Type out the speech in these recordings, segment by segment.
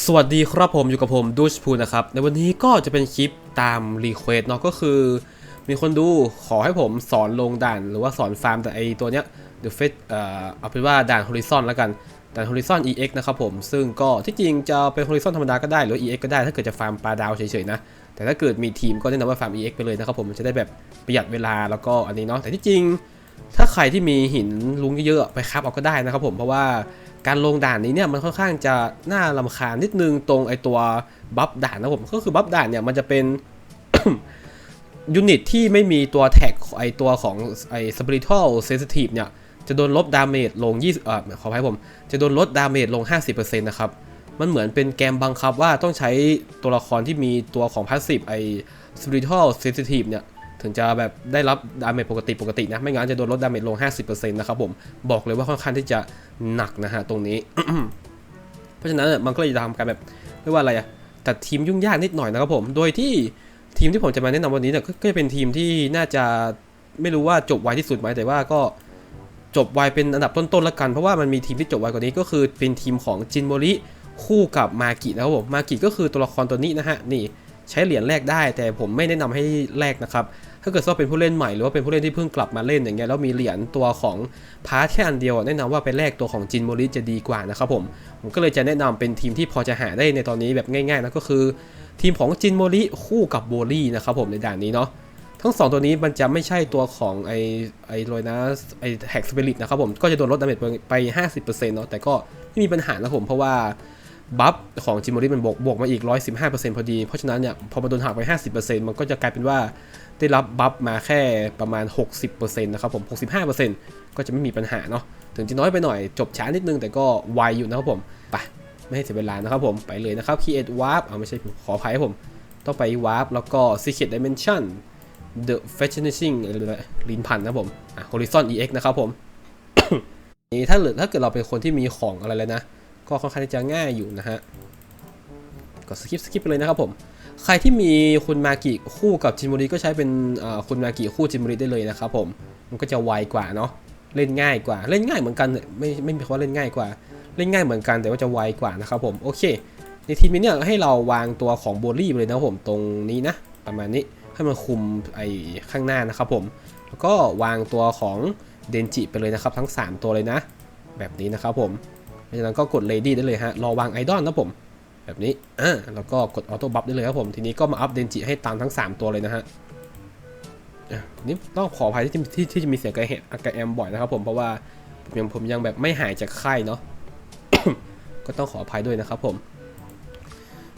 สวัสดีครับผมอยู่กับผมดูชพูนะครับ ในวันนี้ก็จะเป็นคลิปตามรีเควสเนาะก็คือ มีคนดูขอให้ผมสอนลงด่าน หรือว่าสอนฟาร์มแต่ไอตัวเนี้ย The f a t เอ่อเอาเป็นว่าด่าน Horizon แล้วกันด่าน Horizon EX นะครับผม ซึ่งก็ที่จริงจะเป็น Horizon ธรรมดาก็ได้หรือ EX ก็ได้ถ้าเกิดจะฟาร์มปลาดาวเฉยๆนะ แต่ถ้าเกิดมีทีมก็แนะนำว่าฟาร์ม EX ไปเลยนะครับผมจะได้แบบประหยัดเวลาแล้วก็อันนี้เนาะแต่ที่จริง ถ้าใครที่มีหินลุงเยอะๆไปครับเอาก็ได้นะครับผมเพราะว่า การลงด่านนี้เนี่ยมันค่อนข้างจะน่าลำคาญนิดนึงตรงไอตัวบัฟด่านนะผมก็คือบัฟด่านเนี่ยมันจะเป็นยูนิตที่ไม่มีตัวแท็กไอตัวของไอ spiritual sensitive เนี่ยจะโดนลบดาเมจลง 20เอ่อขออภัยผม จะโดนลดดาเมจลง 50%นะครับ มันเหมือนเป็นแกมบังคับว่าต้องใช้ตัวละครที่มีตัวของ passive ไอ spiritual sensitive เนี่ย ถึงจะแบบได้รับดาเมจปกติปกตินะ ไม่งั้นจะโดนลดดาเมจลง 50%นะครับผม บอกเลยว่าค่อนข้างที่จะหนักนะฮะตรงนี้ เพราะฉะนั้นมันก็เลยจะทำการแบบเรียกว่าอะไรอะแต่ทีมยุ่งยากนิดหน่อยนะครับผม โดยที่ทีมที่ผมจะมาแนะนำวันนี้เนี่ยก็จะเป็นทีมที่น่าจะไม่รู้ว่าจบไวที่สุดไหมแต่ว่าก็จบไวเป็นอันดับต้นๆแล้วกัน เพราะว่ามันมีทีมที่จบไวกว่านี้ก็คือเป็นทีมของจินโมริคู่กับมากินะครับผมมากิก็คือตัวละครตัวนี้นะฮะนี่ใช้เหรียญแลกได้ แต่ผมไม่แนะนำให้แลกนะครับ ถ้าเกิดว่าเป็นผู้เล่นใหม่หรือว่าเป็นผู้เล่นที่เพิ่งกลับมาเล่นอย่างเงี้ยแล้วมีเหรียญตัวของพาร์ทแค่อันเดียวแนะนำว่าไปแลกตัวของจินโมริจะดีกว่านะครับผมผมก็เลยจะแนะนำเป็นทีมที่พอจะหาได้ในตอนนี้แบบง่ายๆนะก็คือ ทีมของจินโมริคู่กับโบลี่นะครับผมในด่านนี้เนาะทั้งสองตัวนี้มันจะไม่ใช่ตัวของไอไอโรยนะไอแฮกสเปริตนะครับผมก็จะโดนลดดาเมจไป 50%เนาะแต่ก็ไม่มีปัญหานะผมเพราะว่า บัฟของจินโมริมันบวกบวกมาอีก 115%พอดี เพราะฉะนั้นเนี่ยพอมันโดนหักไป 50%มันก็จะกลายเป็นว่าได้รับบัฟมาแค่ประมาณ 60%นะครับผม 65%ก็จะไม่มีปัญหาเนาะถึงจะน้อยไปหน่อยจบช้านิดนึงแต่ก็ไวอยู่นะครับผมไปไม่ให้เสียเวลานะครับผมไปเลยนะครับ create warp เอาไม่ใช่ขออภัยผมต้องไป warp แล้วก็ secret dimension the fascinating อะไรลินพันนะครับผมอะ horizon ex นะครับผมนี่ถ้าเหลือถ้าเกิดเราเป็นคนที่มีของอะไรเลยนะ ก็ค่อนข้างจะง่ายอยู่นะฮะก็สกิปสกิปไปเลยนะครับผม ใครที่มีคุณมากิคู่กับจินบุรีก็ใช้เป็นคุณมากิคู่จินบุรีได้เลยนะครับผมมันก็จะไวกว่าเนาะเล่นง่ายกว่าเล่นง่ายเหมือนกันไม่ไม่มีคำว่าเล่นง่ายกว่า เล่นง่ายเหมือนกันแต่ว่าจะไวกว่านะครับผมโอเค ในทีมนี้เนี่ยให้เราวางตัวของโบลี่ไปเลยนะผมตรงนี้นะ ประมาณนี้ให้มันคุมไอ้ข้างหน้านะครับผม แล้วก็วางตัวของเดนจิไปเลยนะครับ ทั้ง 3 ตัวเลยนะ แบบนี้นะครับผม ราะฉะนั้นก็กดเลดี้ได้เลยฮะ รอวางไอดอลนะผม แบบนี้ อ่า แล้วก็กดออโต้บัฟได้เลยครับผม ทีนี้ก็มาอัพเดนจิให้ตามทั้ง 3 ตัวเลยนะฮะนี่ต้องขออภัยที่ที่ที่จะมีเสียงกระแหกระแอมบ่อยนะครับผม เพราะว่าผมยังผมยังแบบไม่หายจากไข้เนาะ ก็ต้องขออภัยด้วยนะครับผม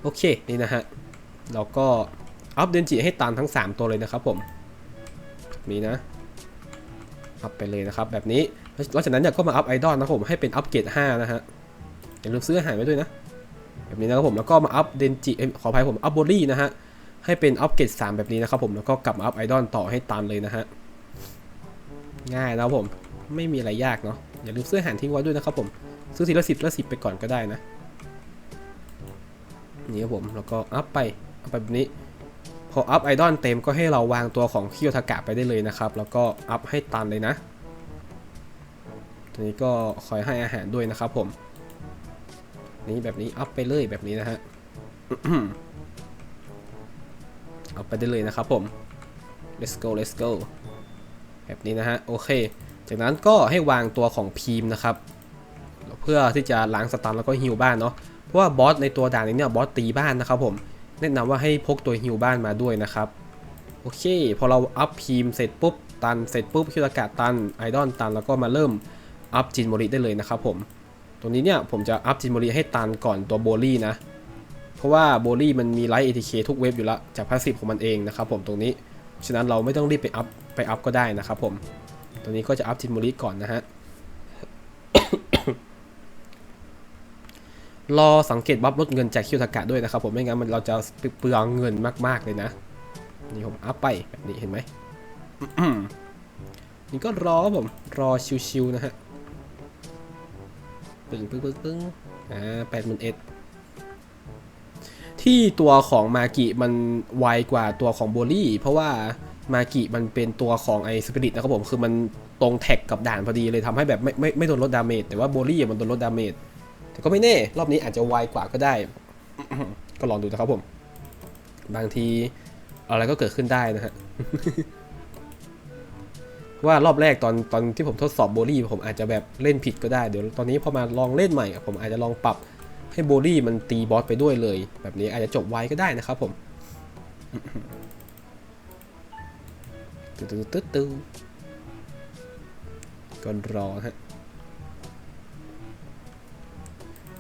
โอเค นี่นะฮะเราก็อัพเดนจิให้ตามทั้ง 3 ตัวเลยนะครับผม นี้นะ อัพไปเลยนะครับแบบนี้ แล้วจากนั้นเนี่ยก็มาอัพไอดอลนะครับผมให้เป็นอัพเกรด5นะฮะอย่าลืมซื้ออาหารไว้ด้วยนะแบบนี้นะครับผมแล้วก็มาอัพเดนจิขออภัยผมอัพโบลี่นะฮะให้เป็นอัพเกรด3แบบนี้นะครับผมแล้วก็กลับมาอัพไอดอลต่อให้ตามเลยนะฮะง่ายนะครับผมไม่มีอะไรยากเนาะอย่าลืมซื้ออาหารทิ้งไว้ด้วยนะครับผมซื้อทีละสิบละสิบไปก่อนก็ได้นะนี่ครับผมแล้วก็อัพไปอัพไปแบบนี้พออัพไอดอลเต็มก็ให้เราวางตัวของคิโยทากะไปได้เลยนะครับ แล้วก็อัพให้ตันเลยนะ ตัวนี้ก็คอยให้อาหารด้วยนะครับผม นี่แบบนี้อัพไปเลยแบบนี้นะฮะเอัพไปได้เลยนะครับผม let's go let's go แบบนี้นะฮะโอเค จากนั้นก็ให้วางตัวของพีมนะครับ เพื่อที่จะล้างสตันแล้วก็ฮิวบ้านเนาะเพราะว่าบอสในตัวด่านนี้เนี่ยบอสตีบ้านนะครับผมแนะนำว่าให้พกตัวฮิวบ้านมาด้วยนะครับโอเค พอเราอัพพีมเสร็จปุ๊บตันเสร็จปุ๊บคิวอากาศตันไอดอลตันแล้วก็มาเริ่ม อัพจินโมริได้เลยนะครับผม ตรงนี้เนี่ยผมจะอัพจินโมริให้ตันก่อนตัวโบลี่นะ เพราะว่าโบลี่มันมีไลท์ ATK ทุกเวฟอยู่แล้วจากพาสซีฟของมันเองนะครับผมตรงนี้ ฉะนั้นเราไม่ต้องรีบไปอัพไปอัพก็ได้นะครับผม ตรงนี้ก็จะอัพจินโมริก่อนนะฮะ รอสังเกตบัฟลดเงินจากคิวทากะด้วยนะครับผม ไม่งั้นมันเราจะเปลืองเงินมากๆเลยนะ นี่ผมอัพไปแบบนี้เห็นไหมนี่ก็รอผมรอชิวๆนะฮะ ปึ้งปึ้งปึ้งปึ้งอ่าแปดหมื่นเอ็ดที่ตัวของมากิมันไวกว่าตัวของโบลี่ เพราะว่ามากิมันเป็นตัวของไอสปิริตนะครับผม คือมันตรงแท็กกับด่านพอดีเลยทำให้แบบไม่ไม่ไม่โดนลดดาเมจแต่ว่าโบลี่มันโดนลดดาเมจแต่ก็ไม่แน่ รอบนี้อาจจะไวกว่าก็ได้ ก็ลองดูนะครับผม บางทีอะไรก็เกิดขึ้นได้นะฮะ ว่ารอบแรกตอนตอนที่ผมทดสอบโบลี่ผมอาจจะแบบเล่นผิดก็ได้เดี๋ยวตอนนี้พอมาลองเล่นใหม่ ผมอาจจะลองปรับให้โบลี่มันตีบอสไปด้วยเลย แบบนี้อาจจะจบไวก็ได้นะครับผมตึ๊ดตึ๊ดตึ๊ดตึ๊ดก็รอฮะ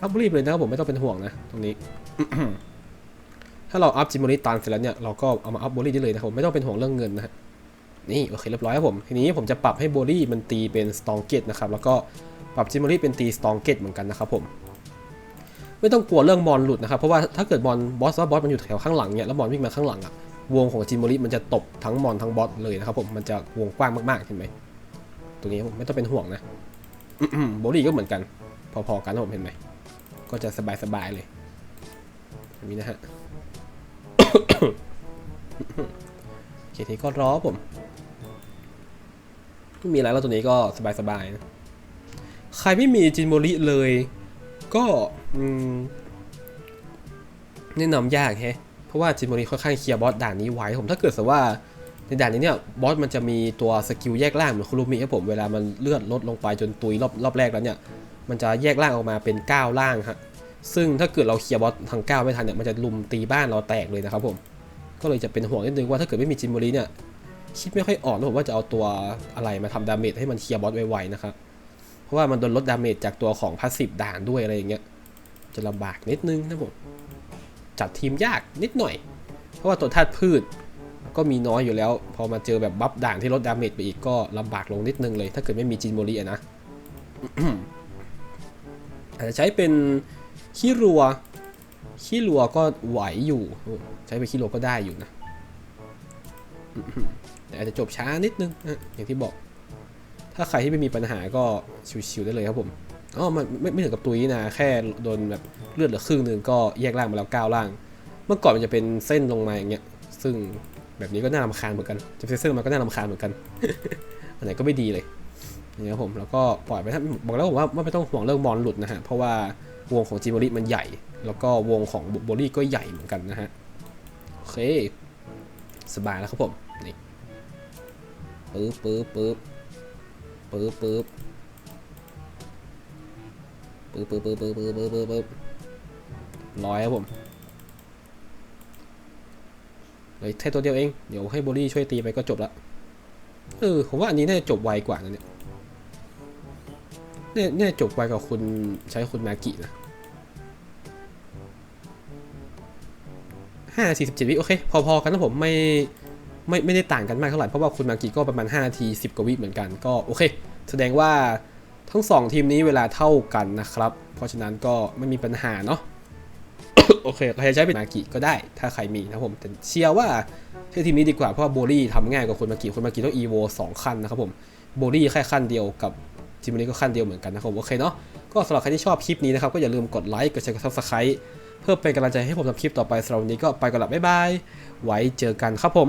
อัพรีบเลยนะครับผมไม่ต้องเป็นห่วงนะ ตรงนี้ ถ้าเราอัพจิมบอรี่ตันเสร็จแล้วเนี่ย เราก็เอามาอัพโบลี่ได้เลยนะครับผมไม่ต้องเป็นห่วงเรื่องเงินนะฮะ นี่โอเคเรียบร้อยครับผม ทีนี้ผมจะปรับให้โบลี่มันตีเป็นสตองเกตนะครับ แล้วก็ปรับจิมบอรี่เป็นตีสตองเกตเหมือนกันนะครับผม ไม่ต้องกลัวเรื่องบอลหลุดนะครับ เพราะว่าถ้าเกิดบอลบอสว่าบอสมันอยู่แถวข้างหลังเนี่ยแล้วบอลวิ่งมาข้างหลังอะวงของจิมบอรี่มันจะตบทั้งมอนทั้งบอสเลยนะครับผมมันจะวงกว้างมากๆเห็นไหมตรงนี้ผมไม่ต้องเป็นห่วงนะโบลี่ก็เหมือนกัน พอๆกันนะผมเห็นไหมก็จะสบายๆเลยแบบนี้นะฮะโอเคทีก็รอผม ไม่มีอะไรแล้วตัวนี้ก็สบายๆนะใครไม่มีจินโมริเลย ก็แนะนำยากแฮะเพราะว่าจินโมริค่อนข้างเคลียร์บอสด่านนี้ไว้ผมถ้าเกิดสมว่าในด่านนี้เนี่ยบอสมันจะมีตัวสกิลแยกล่างเหมือนคุรุมิครับผมเวลามันเลือดลดลงไปจนตุยรอบรอบแรกแล้วเนี่ยมันจะแยกล่างออกมาเป็น 9 ล่างฮะซึ่งถ้าเกิดเราเคลียร์บอสทั้ง9 ไม่ทันเนี่ยมันจะลุมตีบ้านเราแตกเลยนะครับผมก็เลยจะเป็นห่วงนิดนึงว่าถ้าเกิดไม่มีจินโมริเนี่ย คิดไม่ค่อยออกนะผมว่าจะเอาตัวอะไรมาทำดาเมจให้มันเคลียร์บอสไวๆนะครับ เพราะว่ามันโดนลดดาเมจจากตัวของพาสซีฟด่านด้วยอะไรอย่างเงี้ย จะลำบากนิดนึงนะผม จัดทีมยากนิดหน่อย เพราะว่าตัวธาตุพืชก็มีน้อยอยู่แล้ว พอมาเจอแบบบัฟด่านที่ลดดาเมจไปอีกก็ลำบากลงนิดนึงเลย ถ้าเกิดไม่มีจินโมริอะนะ อาจจะใช้เป็นขี้รัวขี้รัวก็ไหวอยู่ ใช้เป็นขี้รัวก็ได้อยู่นะ แต่อาจจะจบช้านิดนึงอย่างที่บอก ถ้าใครที่ไม่มีปัญหาก็ชิวๆได้เลยครับผมอ๋อมันไม่ไม่ถึงกับตุยนะ แค่โดนแบบเลือดเหลือครึ่งนึงก็แยกล่างมาแล้วก้าวล่าง เมื่อก่อนมันจะเป็นเส้นลงมาอย่างเงี้ย ซึ่งแบบนี้ก็น่ารำคาญเหมือนกัน จะเป็นเส้นลงมาก็น่ารำคาญเหมือนกัน อันไหนก็ไม่ดีเลยนี่ครับผม แล้วก็ปล่อยไปถ้าบอกแล้วผมว่าไม่ต้องห่วงเรื่องบอลหลุดนะฮะ เพราะว่าวงของจิโมริมันใหญ่ แล้วก็วงของโบลี่ก็ใหญ่เหมือนกันนะฮะ โอเค สบายแล้วครับผม นี่ ปึ๊บปึ๊บปึ๊บปึ๊บปึ๊บปึ๊บปึ๊บปึ๊บปึ๊บปึ๊บปึ๊บปึ๊บปึ๊บร้อยครับผมเหลยแค่ตัวเดียวเอง เดี๋ยวให้โบลี่ช่วยตีไปก็จบละเออผมว่าอันนี้น่าจะจบไวกว่านะเนี่ยเนี่ยเนี่ยจบไวกว่าคุณใช้คุณมากินะห้าสี่สิบเจ็ดวิโอเค พอๆกันนะผมไม่ ไม่ไม่ได้ต่างกันมากเท่าไหร่เพราะว่าคุณมากิก็ประมาณ5นาที10 กว่าวิเหมือนกันก็โอเค แสดงว่าทั้ง 2 ทีมนี้เวลาเท่ากันนะครับ เพราะฉะนั้นก็ไม่มีปัญหาเนาะโอเคใครจะใช้เป็นมากิก็ได้ ถ้าใครมีนะผมแต่เชื่อว่าใช้ทีมนี้ดีกว่าเพราะว่าโบลี่ทำง่ายกว่าคุณมากิคุณมากิต้องอีโวสองขั้นนะครับผมโบลี่แค่ขั้นเดียวกับจิมนี้ก็ขั้นเดียวเหมือนกันนะครับโอเคเนาะก็สำหรับใครที่ชอบคลิปนี้นะครับก็อย่าลืมกดไลค์กดแชร์กดซับสไครต์เพื่อเป็นกำลังใจให้ผมทำคลิปต่อไปสำหรับวันนี้ก็ไปก่อนละบ๊ายบายไว้เจอกันครับผม